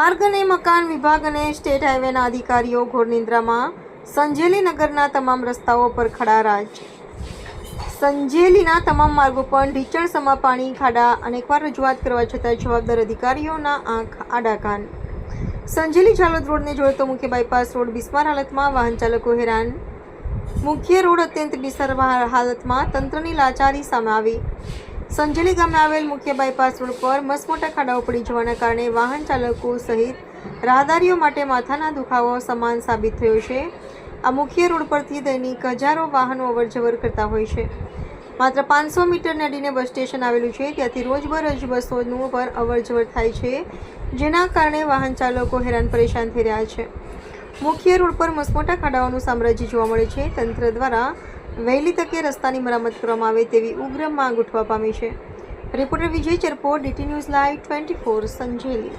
માર્ગ અને મકાન વિભાગ અને સ્ટેટ હાઈવેના અધિકારીઓ ઘોરનિંદ્રામાં સંજેલી નગરના તમામ રસ્તાઓ પર ખડા રાજ. સંજેલીના તમામ માર્ગો પર ઢીચણ, સમા પાણી, ખાડા અનેકવાર રજૂઆત કરવા છતાં જવાબદાર અધિકારીઓના આંખ આડાકાન. સંજેલી ઝાલોદ રોડને જોડતો મુખ્ય બાયપાસ રોડ બિસ્માર હાલતમાં વાહન ચાલકો હેરાન. મુખ્ય રોડ અત્યંત બિસ્માર હાલતમાં તંત્રની લાચારી સામે આવી. સંજેલી ગામે આવેલ મુખ્ય બાયપાસ રોડ પર મસમોટા ખાડાઓ પડી જવાના કારણે વાહન ચાલકો સહિત રાહદારીઓ માટે માથાના દુખાવો સમાન સાબિત થયો છે. આ મુખ્ય રોડ પરથી દૈનિક હજારો વાહનો અવરજવર કરતા હોય છે. માત્ર પાંચસો મીટરને અડીને બસ સ્ટેશન આવેલું છે. ત્યાંથી રોજબરોજ બસોનું પર અવરજવર થાય છે, જેના કારણે વાહન ચાલકો હેરાન પરેશાન થઈ રહ્યા છે. મુખ્ય રોડ પર મસમોટા ખાડાઓનું સામ્રાજ્ય જોવા મળે છે. તંત્ર દ્વારા વહેલી તકે રસ્તાની મરામત કરવામાં આવે તેવી ઉગ્ર માંગ ઉઠવા પામી છે. Reporter Vijay Charpor DT news live twenty four Sanjeli.